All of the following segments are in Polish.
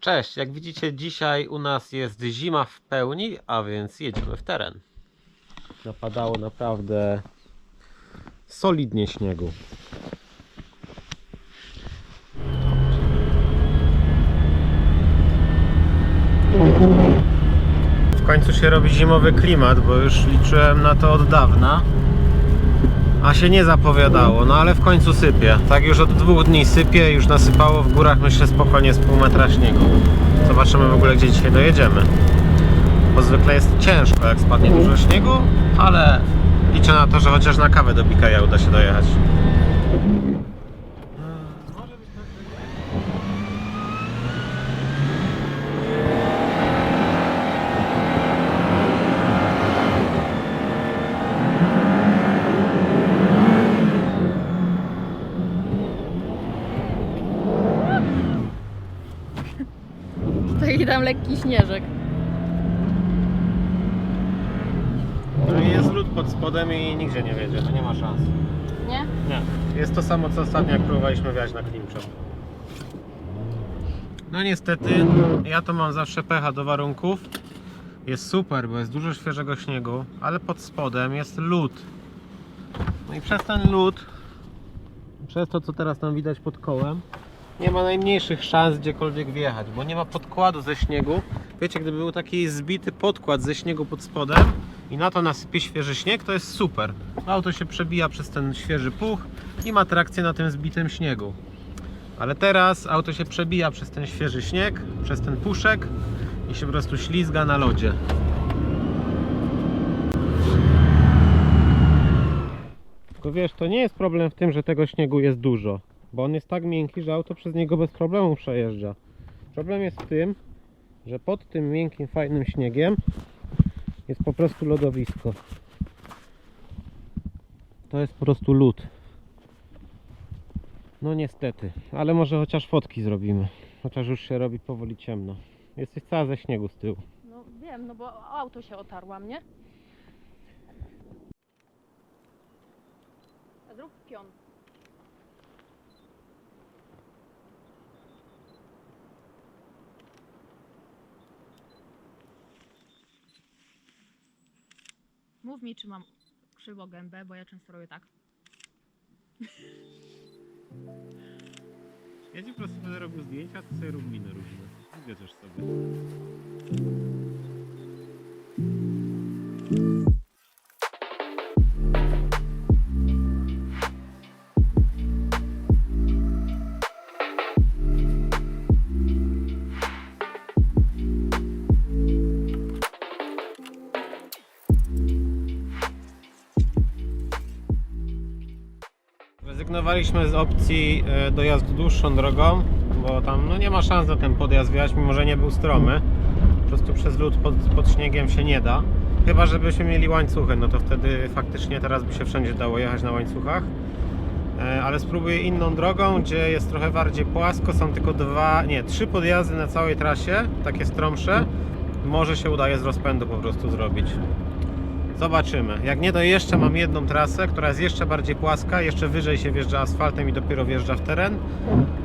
Cześć, jak widzicie dzisiaj u nas jest zima w pełni, a więc jedziemy w teren. Napadało naprawdę solidnie śniegu. W końcu się robi zimowy klimat, bo już liczyłem na to od dawna. A się nie zapowiadało, no ale w końcu sypie. Tak już od dwóch dni sypie, już nasypało w górach myślę spokojnie z pół metra śniegu. Zobaczymy w ogóle gdzie dzisiaj dojedziemy. Bo zwykle jest ciężko jak spadnie dużo śniegu, ale liczę na to, że chociaż na kawę do Bikaja uda się dojechać. Taki tam lekki śnieżek. No i jest lód pod spodem i nigdzie nie wiedzie, to nie ma szans. Nie? Nie. Jest to samo co ostatnio jak próbowaliśmy wjechać na Klimczo. No niestety, ja to mam zawsze pecha do warunków. Jest super, bo jest dużo świeżego śniegu, ale pod spodem jest lód. No i przez ten lód, przez to co teraz tam widać pod kołem, nie ma najmniejszych szans gdziekolwiek wjechać, bo nie ma podkładu ze śniegu. Wiecie, gdyby był taki zbity podkład ze śniegu pod spodem i na to nasypie świeży śnieg, to jest super. Auto się przebija przez ten świeży puch i ma trakcję na tym zbitym śniegu. Ale teraz auto się przebija przez ten świeży śnieg, przez ten puszek i się po prostu ślizga na lodzie. Tylko wiesz, to nie jest problem w tym, że tego śniegu jest dużo, bo on jest tak miękki, że auto przez niego bez problemu przejeżdża. Problem jest w tym, że pod tym miękkim, fajnym śniegiem jest po prostu lodowisko. To jest po prostu lód. No niestety, ale może chociaż fotki zrobimy. Chociaż już się robi powoli ciemno. Jesteś cała ze śniegu z tyłu. No wiem, no bo auto się otarłam, nie? Zrób pion. Mów mi, czy mam krzywo gębę, bo ja często robię tak. Ja ci po prostu będę robił zdjęcia, to sobie rób miny różne. Wybierzesz sobie. Rezygnowaliśmy z opcji e, dojazdu dłuższą drogą, bo tam no, nie ma szans na ten podjazd wjechać, mimo że nie był stromy. Po prostu przez lód pod, pod śniegiem się nie da. Chyba, żebyśmy mieli łańcuchy, no to wtedy faktycznie teraz by się wszędzie dało jechać na łańcuchach. E, Ale spróbuję inną drogą, gdzie jest trochę bardziej płasko. Są tylko dwa, nie, trzy podjazdy na całej trasie, takie stromsze. Może się udaje z rozpędu po prostu zrobić. Zobaczymy. Jak nie, to jeszcze mam jedną trasę, która jest jeszcze bardziej płaska, jeszcze wyżej się wjeżdża asfaltem i dopiero wjeżdża w teren,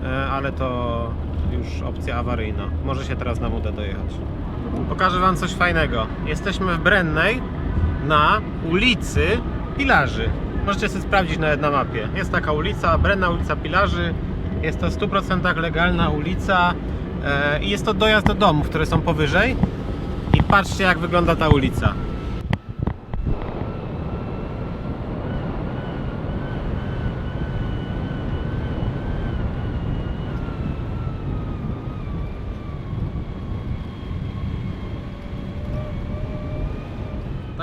E, ale to już opcja awaryjna. Może się teraz nam uda dojechać. Pokażę Wam coś fajnego. Jesteśmy w Brennej na ulicy Pilarzy. Możecie sobie sprawdzić nawet na mapie. Jest taka ulica, Brenna ulica Pilarzy. Jest to w 100% legalna ulica e, i jest to dojazd do domów, które są powyżej. I patrzcie jak wygląda ta ulica.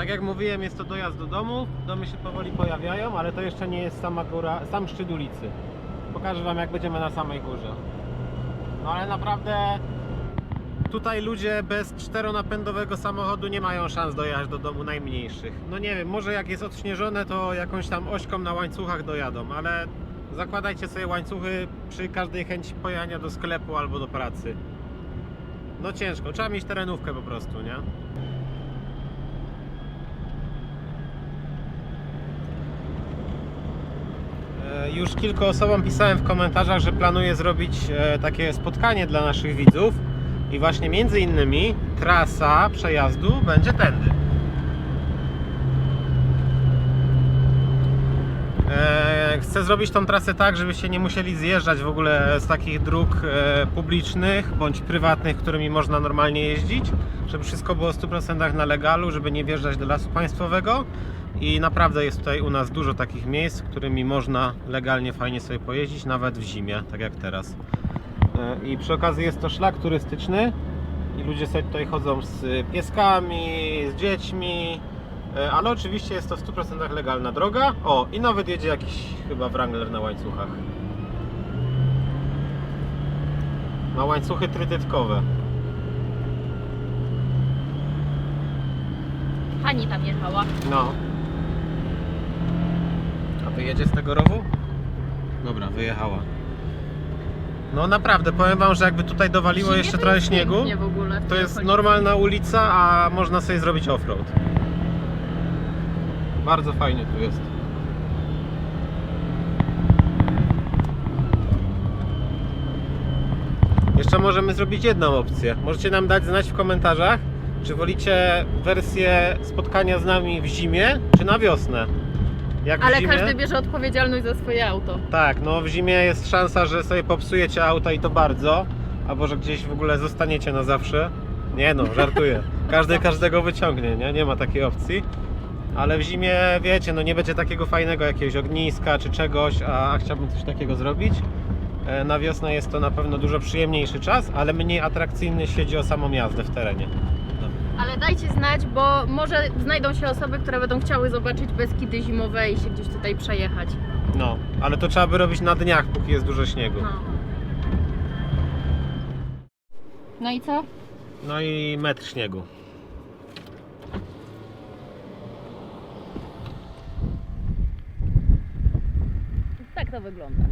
Tak jak mówiłem, jest to dojazd do domu. Domy się powoli pojawiają, ale to jeszcze nie jest sama góra, sam szczyt ulicy. Pokażę Wam, jak będziemy na samej górze. No ale naprawdę tutaj ludzie bez czteronapędowego samochodu nie mają szans dojechać do domu najmniejszych. No nie wiem, może jak jest odśnieżone, to jakąś tam ośką na łańcuchach dojadą, ale zakładajcie sobie łańcuchy przy każdej chęci pojechania do sklepu albo do pracy. No ciężko, trzeba mieć terenówkę po prostu, nie? Już kilku osobom pisałem w komentarzach, że planuję zrobić e, takie spotkanie dla naszych widzów I właśnie między innymi trasa przejazdu będzie tędy. E, Chcę zrobić tą trasę tak, żebyście nie musieli zjeżdżać w ogóle z takich dróg e, publicznych bądź prywatnych, którymi można normalnie jeździć, żeby wszystko było w 100% na legalu, żeby nie wjeżdżać do lasu państwowego. I naprawdę jest tutaj u nas dużo takich miejsc, którymi można legalnie, fajnie sobie pojeździć, nawet w zimie, tak jak teraz. E, I przy okazji jest to szlak turystyczny i ludzie sobie tutaj chodzą z pieskami, z dziećmi, e, ale oczywiście jest to w 100% legalna droga. O, i nawet jedzie jakiś chyba Wrangler na łańcuchach. Ma łańcuchy trytytkowe. Hani tam jechała. No. Wyjedzie z tego rowu? Dobra, wyjechała. No naprawdę, powiem wam, że jakby tutaj dowaliło jeszcze trochę śniegu, w ogóle w to tej jest okolicy. normalna ulica, a można sobie zrobić offroad. Bardzo fajnie tu jest. Jeszcze możemy zrobić jedną opcję. Możecie nam dać znać w komentarzach, czy wolicie wersję spotkania z nami w zimie, czy na wiosnę. Jak w Ale zimie, każdy bierze odpowiedzialność za swoje auto. tak, no w zimie jest szansa, że sobie popsujecie auta i to bardzo, albo że gdzieś w ogóle zostaniecie na zawsze. Nie no, żartuję. Każdy każdego wyciągnie, nie? Nie ma takiej opcji. Ale w zimie, wiecie, no nie będzie takiego fajnego jakiegoś ogniska czy czegoś, a chciałbym coś takiego zrobić. E, Na wiosnę jest to na pewno dużo przyjemniejszy czas, ale mniej atrakcyjny, jeśli chodzi o samą jazdę w terenie. Ale dajcie znać, bo może znajdą się osoby, które będą chciały zobaczyć Beskidy zimowe i się gdzieś tutaj przejechać. No, ale to trzeba by robić na dniach, póki jest dużo śniegu. No. No i co? No i metr śniegu. Tak to wygląda.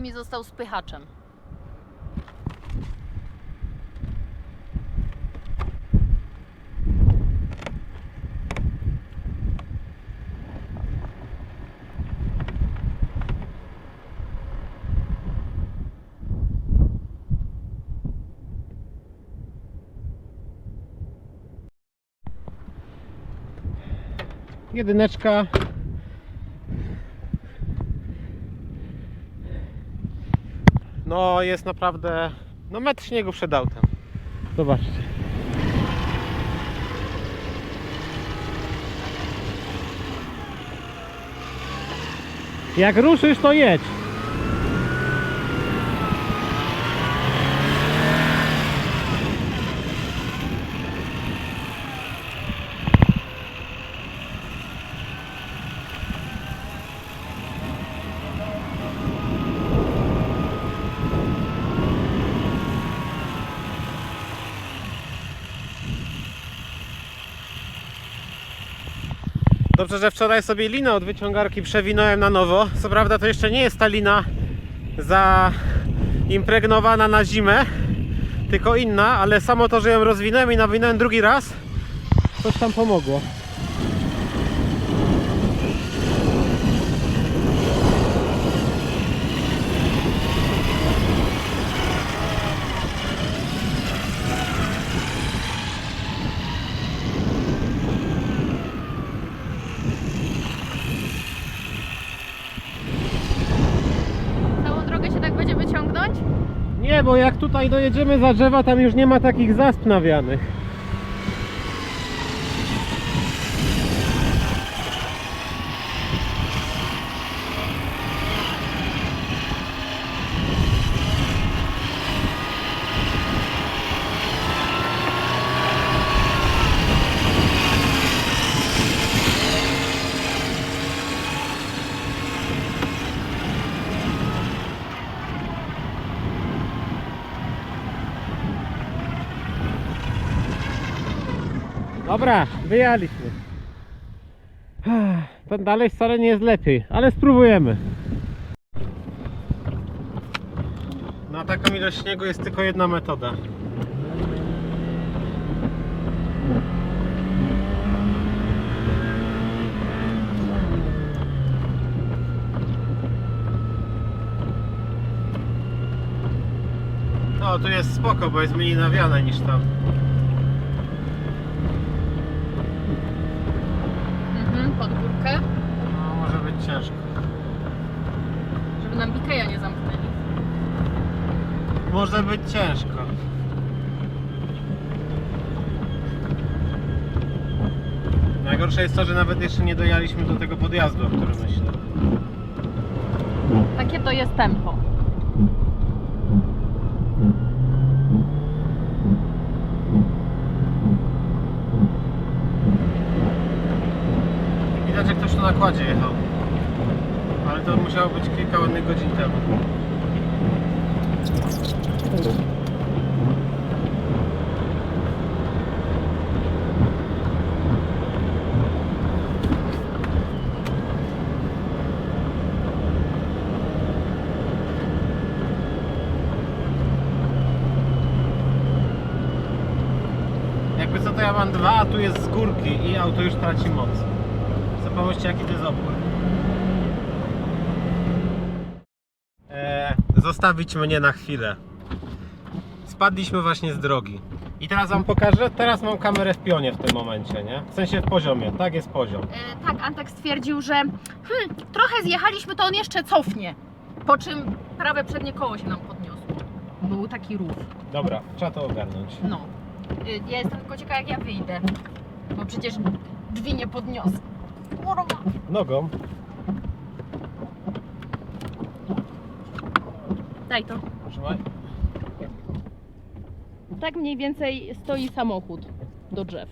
Jimmy został spychaczem. Jedyneczka. No jest naprawdę, no metr śniegu przed autem. Zobaczcie. Jak ruszysz to jedź. Dobrze, że wczoraj sobie linę od wyciągarki przewinąłem na nowo. Co prawda to jeszcze nie jest ta lina zaimpregnowana na zimę, tylko inna, ale samo to, że ją rozwinąłem i nawinąłem drugi raz, coś tam pomogło. Całą drogę się tak będziemy ciągnąć? Nie, bo jak tutaj dojedziemy za drzewa, tam już nie ma takich zasp nawianych. Wyjaliśmy. Ten dalej wcale nie jest lepiej, ale spróbujemy. Na taką ilość śniegu jest tylko jedna metoda. No tu jest spoko, bo jest mniej nawiane niż tam. Być ciężko. Najgorsze jest to, że nawet jeszcze nie dojaliśmy do tego podjazdu, o którym myślę. Takie to jest tempo. Widać, jak ktoś tu na kładzie jechał. Ale to musiało być kilka ładnych godzin temu. Jakby co to ja mam dwa, a tu jest z górki i auto już traci moc. Co pomyślcie jaki to jest opór. Eee, zostawić mnie na chwilę. Spadliśmy właśnie z drogi. I teraz wam pokażę, teraz mam kamerę w pionie w tym momencie, nie? W sensie w poziomie, tak jest poziom. E, tak, Antek stwierdził, że hmm, trochę zjechaliśmy, to on jeszcze cofnie. Po czym prawe przednie koło się nam podniosło. Był taki rów. Dobra, trzeba to ogarnąć. No. Y, Ja jestem tylko ciekawa, jak ja wyjdę. Bo przecież drzwi nie podniosę. Kurwa. Nogą. Daj to. Trzymaj. Tak mniej więcej stoi samochód do drzew.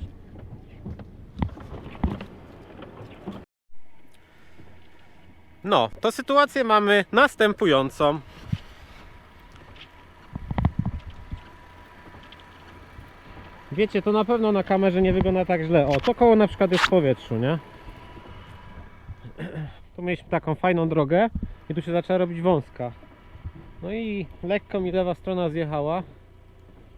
No, to sytuację mamy następującą. Wiecie, to na pewno na kamerze nie wygląda tak źle. O, to koło na przykład jest w powietrzu, nie? Tu mieliśmy taką fajną drogę i tu się zaczęła robić wąska. No i lekko mi lewa strona zjechała.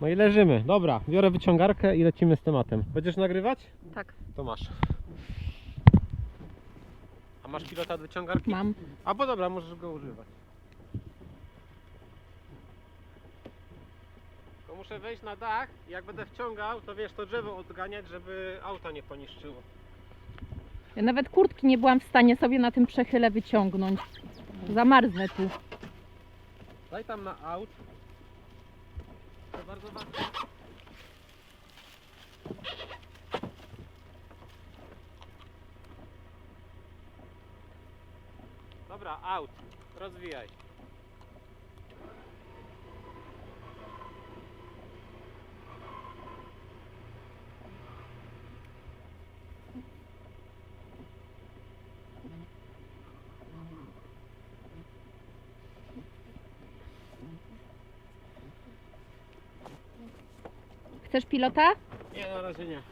No i leżymy. Dobra, biorę wyciągarkę i lecimy z tematem. Będziesz nagrywać? Tak, To masz. A masz pilota od wyciągarki? mam. A bo dobra, możesz go używać. Tylko muszę wejść na dach i jak będę wciągał, to wiesz, to drzewo odganiać, żeby auta nie poniszczyło. Ja nawet kurtki nie byłam w stanie sobie na tym przechyle wyciągnąć. Zamarznę tu. Daj tam na aut. Bardzo ważne. Dobra, aut. Rozwijaj. Chcesz pilota? Nie, na razie nie.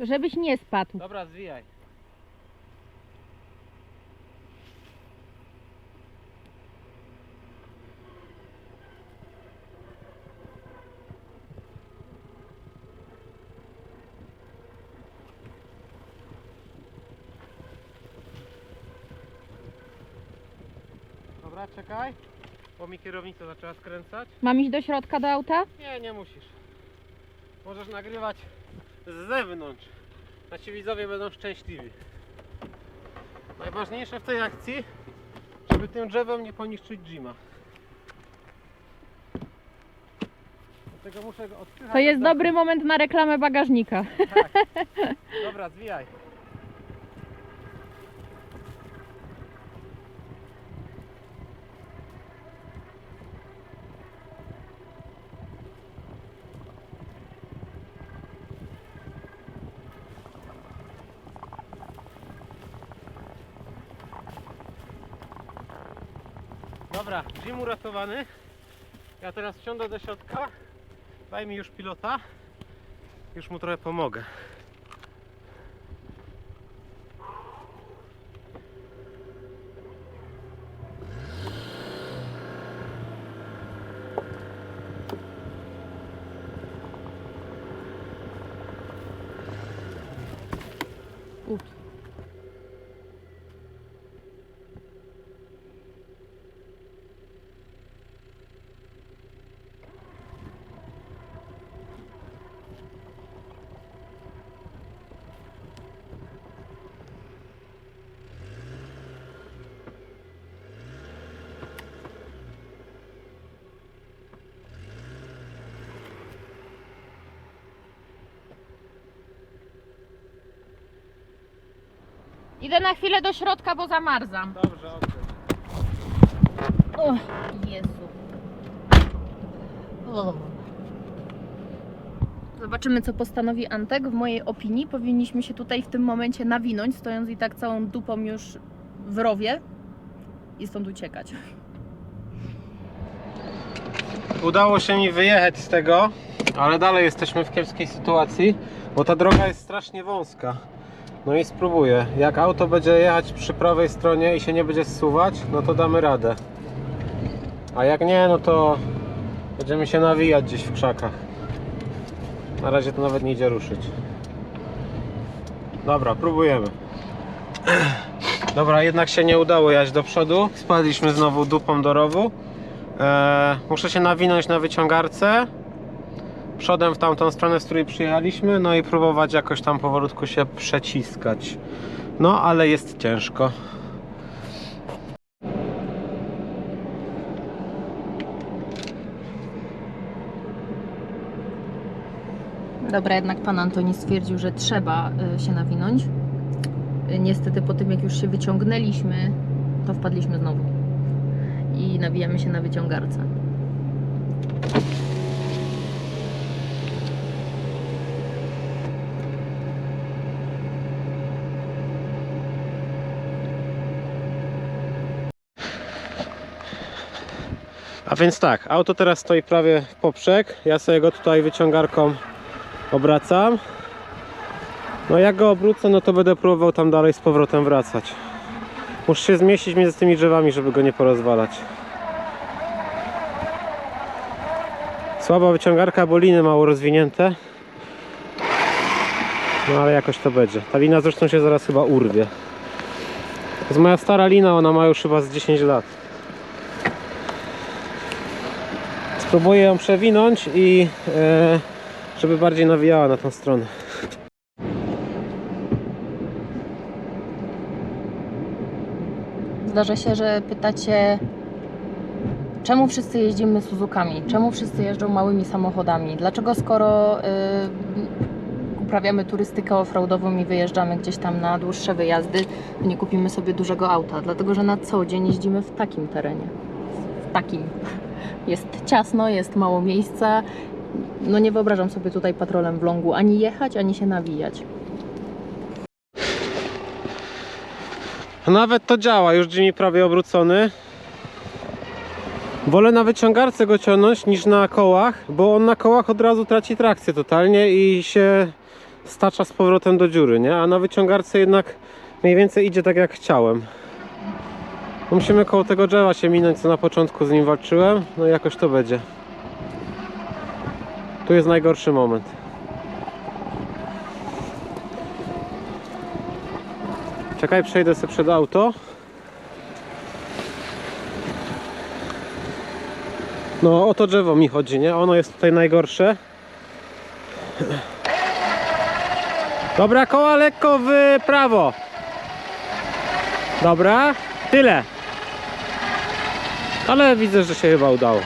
Żebyś nie spadł. Dobra, zwijaj. Dobra, czekaj. Bo mi kierownica zaczęła skręcać. Mam iść do środka do auta? Nie, nie musisz. Możesz nagrywać z zewnątrz. Nasi widzowie będą szczęśliwi. Najważniejsze w tej akcji, żeby tym drzewem nie poniszczyć Jima. Dlatego muszę go odpychać. To jest dobry moment na reklamę bagażnika. Tak. Dobra, zwijaj. Dobra, Jim uratowany. Ja teraz wsiądę do środka. Daj mi już pilota. Już mu trochę pomogę. Ups. Idę na chwilę do środka, bo zamarzam. Dobrze, okej. O, Jezu. O. Zobaczymy, co postanowi Antek. W mojej opinii powinniśmy się tutaj w tym momencie nawinąć, stojąc i tak całą dupą już w rowie i stąd uciekać. Udało się mi wyjechać z tego, ale dalej jesteśmy w kiepskiej sytuacji, bo ta droga jest strasznie wąska. No i spróbuję. Jak auto będzie jechać przy prawej stronie i się nie będzie zsuwać, no to damy radę. A jak nie, no to będziemy się nawijać gdzieś w krzakach. Na razie to nawet nie idzie ruszyć. Dobra, próbujemy. Dobra, jednak się nie udało jechać do przodu. Spadliśmy znowu dupą do rowu. Eee, muszę się nawinąć na wyciągarce przodem w tamtą stronę, z której przyjechaliśmy, no i próbować jakoś tam powolutku się przeciskać. No, ale jest ciężko. Dobra, jednak pan Antoni stwierdził, że trzeba y, się nawinąć. Y, Niestety po tym, jak już się wyciągnęliśmy, to wpadliśmy znowu. I nawijamy się na wyciągarce. A więc tak, auto teraz stoi prawie w poprzek. Ja sobie go tutaj wyciągarką obracam. No jak go obrócę, no to będę próbował tam dalej z powrotem wracać. Muszę się zmieścić między tymi drzewami, żeby go nie porozwalać. Słaba wyciągarka, bo liny mało rozwinięte. No ale jakoś to będzie. Ta lina zresztą się zaraz chyba urwie. To jest moja stara lina, ona ma już chyba z 10 lat. Spróbuję ją przewinąć i e, żeby bardziej nawijała na tą stronę. Zdarza się, że pytacie, czemu wszyscy jeździmy Suzukami? Czemu wszyscy jeżdżą małymi samochodami? Dlaczego skoro y, uprawiamy turystykę offroadową i wyjeżdżamy gdzieś tam na dłuższe wyjazdy, nie kupimy sobie dużego auta? Dlatego, że na co dzień jeździmy w takim terenie. W takim. Jest ciasno, jest mało miejsca. No nie wyobrażam sobie tutaj patrolem w longu ani jechać, ani się nawijać. Nawet to działa, już drzwi prawie obrócony. Wolę na wyciągarce go ciągnąć niż na kołach, bo on na kołach od razu traci trakcję totalnie i się stacza z powrotem do dziury, nie? A na wyciągarce jednak mniej więcej idzie tak jak chciałem. Musimy koło tego drzewa się minąć, co na początku z nim walczyłem, no i jakoś to będzie. Tu jest najgorszy moment. Czekaj, przejdę sobie przed auto. No o to drzewo mi chodzi, nie? Ono jest tutaj najgorsze. Dobra, koła lekko w prawo. Dobra, tyle. Ale widzę, że się chyba udało.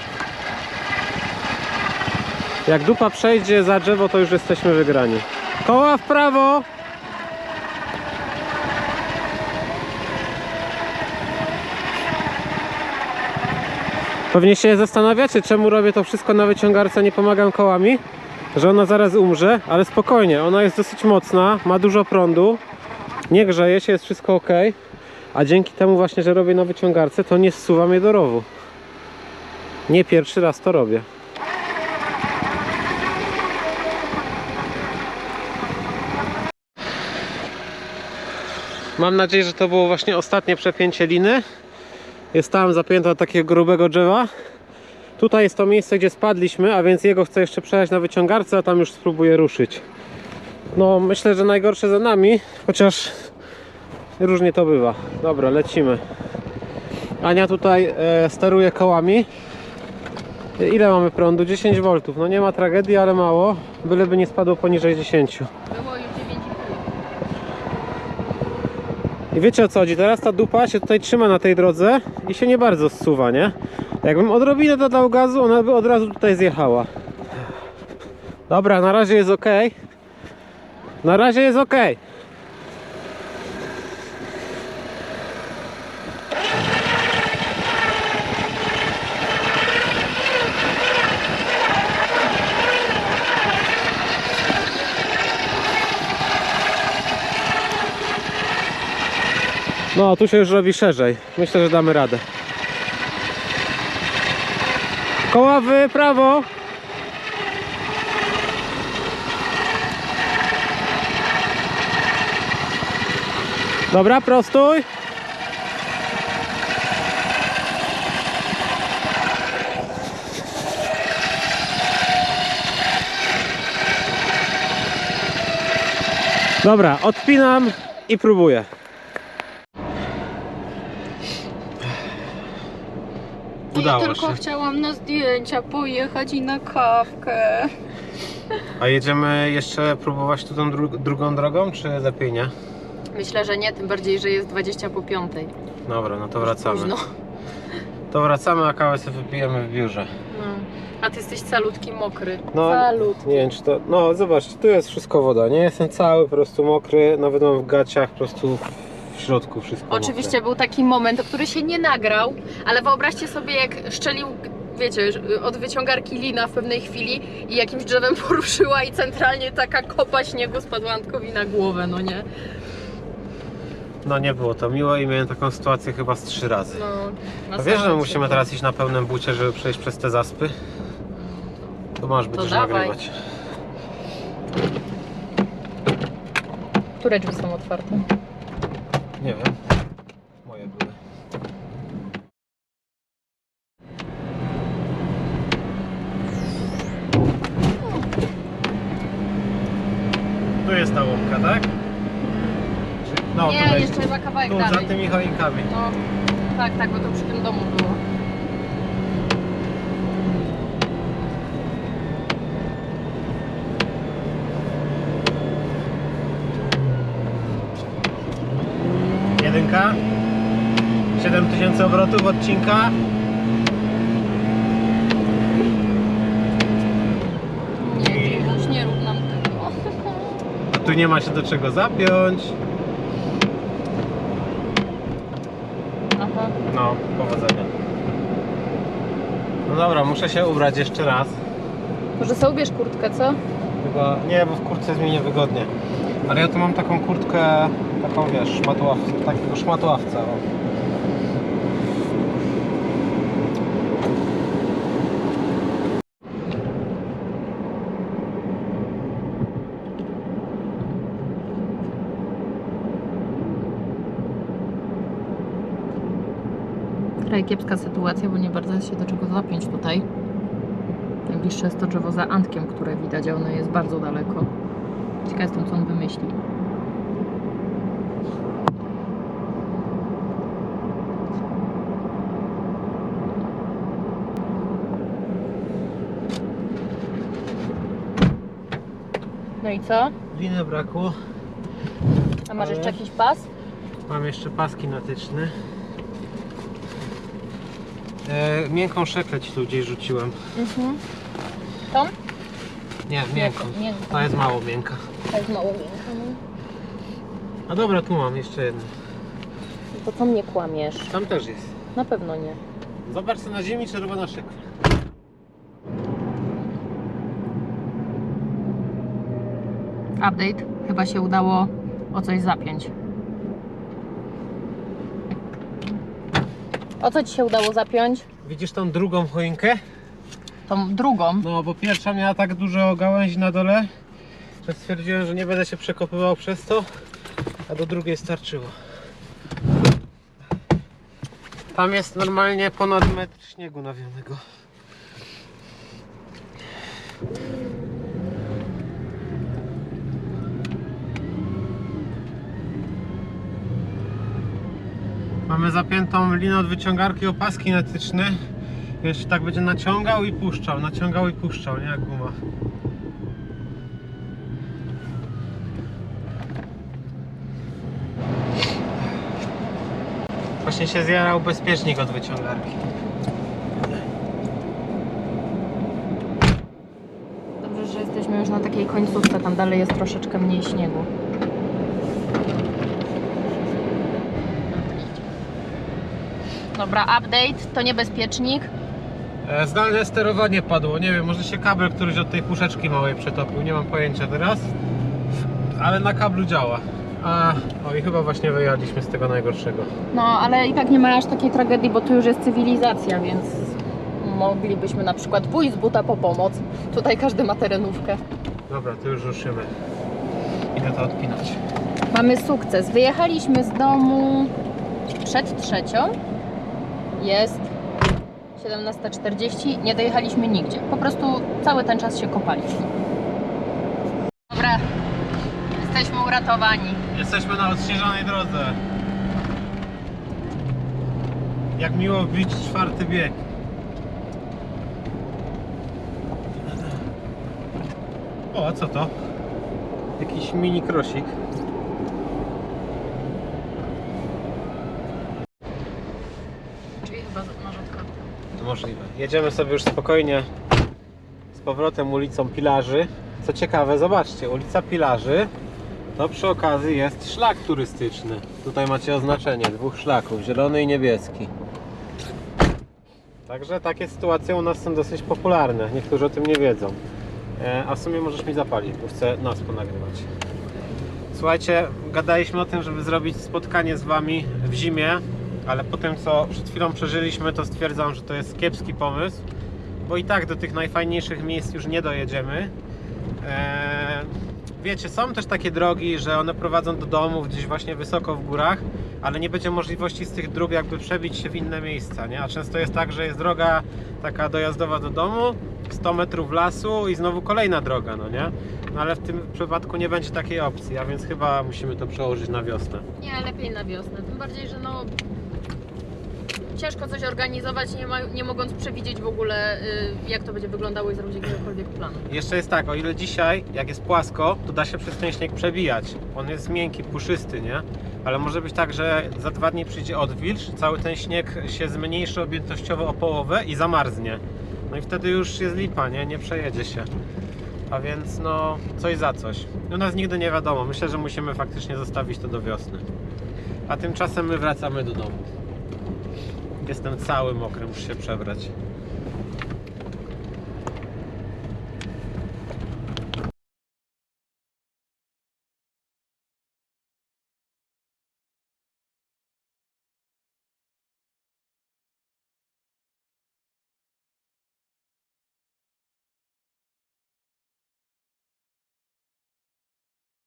Jak dupa przejdzie za drzewo, to już jesteśmy wygrani. Koła w prawo. Pewnie się zastanawiacie, czemu robię to wszystko na wyciągarce, nie pomagam kołami, że ona zaraz umrze, ale spokojnie, ona jest dosyć mocna, ma dużo prądu, nie grzeje się, jest wszystko ok, a dzięki temu właśnie, że robię na wyciągarce, to nie zsuwa mnie do rowu. Nie pierwszy raz to robię. Mam nadzieję, że to było właśnie ostatnie przepięcie liny. Jest tam zapięta takiego grubego drzewa. Tutaj jest to miejsce, gdzie spadliśmy, a więc jego chcę jeszcze przejechać na wyciągarce, a tam już spróbuję ruszyć. No, myślę, że najgorsze za nami, chociaż różnie to bywa. Dobra, lecimy. Ania tutaj e, steruje kołami. Ile mamy prądu? 10 V. No nie ma tragedii, ale mało. Byleby nie spadło poniżej 10. Było już 9,5. I wiecie o co chodzi? Teraz ta dupa się tutaj trzyma na tej drodze i się nie bardzo zsuwa, nie? Jakbym odrobinę dodał gazu, ona by od razu tutaj zjechała. Dobra, na razie jest ok. Na razie jest ok. No, tu się już robi szerzej. Myślę, że damy radę. Koławy, prawo. Dobra, prostuj. Dobra, odpinam i próbuję. Udało ja tylko się. chciałam na zdjęcia pojechać i na kawkę. A jedziemy jeszcze próbować tu tą dru drugą drogą, czy lepiej nie? Myślę, że nie, tym bardziej, że jest 20 po 5. Dobra, no to wracamy. Późno. To wracamy, a kawę sobie wypijemy w biurze. No. A ty jesteś calutki mokry. No, Calutki. Nie wiem czy to... No zobaczcie, tu jest wszystko woda, nie? Jestem cały po prostu mokry, nawet mam w gaciach po prostu w środku wszystko Oczywiście był taki moment, który się nie nagrał, ale wyobraźcie sobie, jak szczelił, wiecie, od wyciągarki lina w pewnej chwili i jakimś drzewem poruszyła i centralnie taka kopa śniegu spadła Antkowi na głowę, no nie? No nie było to miłe i miałem taką sytuację chyba z trzy razy. No, A wiesz, że my musimy teraz iść na pełnym bucie, żeby przejść przez te zaspy? To masz, będziesz dawaj. nagrywać. Które drzwi są otwarte? Nie wiem. Moje były. Tu jest ta łąka, tak? Czy- No, nie, tutaj. jeszcze chyba kawałek Tu, za dalej. tymi choinkami. No, tak, tak, bo to przy tym domu było. 7000 obrotów odcinka. Nie, już nie rób nam tego. A tu nie ma się do czego zapiąć. Aha. No, powodzenia. No dobra, muszę się ubrać jeszcze raz. Może sobie ubierz kurtkę, co? Chyba nie, bo w kurtce jest mi niewygodnie. Ale ja tu mam taką kurtkę, taką wiesz, szmatław, takiego szmatławca. O. Trochę kiepska sytuacja, bo nie bardzo jest się do czego zapiąć tutaj. Najbliższe jest to drzewo za Antkiem, które widać, a ono jest bardzo daleko. Ciekaw jestem, co on wymyśli. No i co? Liny brakło. A masz jeszcze jakiś pas? Mam jeszcze paski natyczne. E, miękką szeklę ci tu gdzieś rzuciłem. Mhm. Tą? Nie, miękką. miękką. To jest mało miękka. To jest mało miękka. no. A dobra, tu mam jeszcze jedno. To co mnie kłamiesz? Tam też jest. Na pewno nie. Zobacz co na ziemi czerwona szekla. Update. Chyba się udało o coś zapiąć. O co ci się udało zapiąć? Widzisz tą drugą choinkę? Tą drugą. No, bo pierwsza miała tak dużo gałęzi na dole, że stwierdziłem, że nie będę się przekopywał przez to, a do drugiej starczyło. Tam jest normalnie ponad metr śniegu nawionego. Mamy zapiętą linę od wyciągarki opaski natyczne. Jeszcze tak będzie naciągał i puszczał, naciągał i puszczał, nie jak guma. Właśnie się zjarał bezpiecznik od wyciągarki. Dobrze, że jesteśmy już na takiej końcówce. Tam dalej jest troszeczkę mniej śniegu. Dobra, update to niebezpiecznik. E, Zdalne sterowanie padło, nie wiem, może się kabel któryś od tej puszeczki małej przetopił, nie mam pojęcia teraz. Ale na kablu działa. A, o i chyba właśnie wyjechaliśmy z tego najgorszego. No, ale i tak nie ma aż takiej tragedii, bo tu już jest cywilizacja, więc moglibyśmy na przykład pójść z buta po pomoc. Tutaj każdy ma terenówkę. Dobra, to już ruszymy. Idę to odpinać. Mamy sukces. Wyjechaliśmy z domu przed trzecią. Jest 17.40. Nie dojechaliśmy nigdzie. Po prostu cały ten czas się kopaliśmy. Dobra, jesteśmy uratowani. Jesteśmy na odśnieżonej drodze. Jak miło wbić czwarty bieg. O, a co to? Jakiś mini krosik. Drzwi chyba masz otwarte. To możliwe. Jedziemy sobie już spokojnie z powrotem ulicą Pilarzy. Co ciekawe, zobaczcie, ulica Pilarzy to przy okazji jest szlak turystyczny. Tutaj macie oznaczenie dwóch szlaków, zielony i niebieski. Także takie sytuacje u nas są dosyć popularne. Niektórzy o tym nie wiedzą. E, A w sumie możesz mi zapalić, bo chcę nas ponagrywać. Słuchajcie, gadaliśmy o tym, żeby zrobić spotkanie z Wami w zimie, ale po tym co przed chwilą przeżyliśmy, to stwierdzam, że to jest kiepski pomysł, bo i tak do tych najfajniejszych miejsc już nie dojedziemy. Eee, wiecie, są też takie drogi, że one prowadzą do domów gdzieś właśnie wysoko w górach, ale nie będzie możliwości z tych dróg jakby przebić się w inne miejsca, nie? A często jest tak, że jest droga taka dojazdowa do domu, 100 metrów lasu i znowu kolejna droga, no nie? No ale w tym przypadku nie będzie takiej opcji, a więc chyba musimy to przełożyć na wiosnę. Nie, lepiej na wiosnę. Tym bardziej, że no ciężko coś organizować, nie, ma, nie mogąc przewidzieć w ogóle, y, jak to będzie wyglądało i zrobić jakiegokolwiek planu. Jeszcze jest tak, o ile dzisiaj, jak jest płasko, to da się przez ten śnieg przebijać. On jest miękki, puszysty, nie? Ale może być tak, że za dwa dni przyjdzie odwilż, cały ten śnieg się zmniejszy objętościowo o połowę i zamarznie. No i wtedy już jest lipa, nie? Nie przejedzie się. A więc no, coś za coś. U nas nigdy nie wiadomo. Myślę, że musimy faktycznie zostawić to do wiosny. A tymczasem my wracamy do domu. Jestem cały mokry, muszę się przebrać.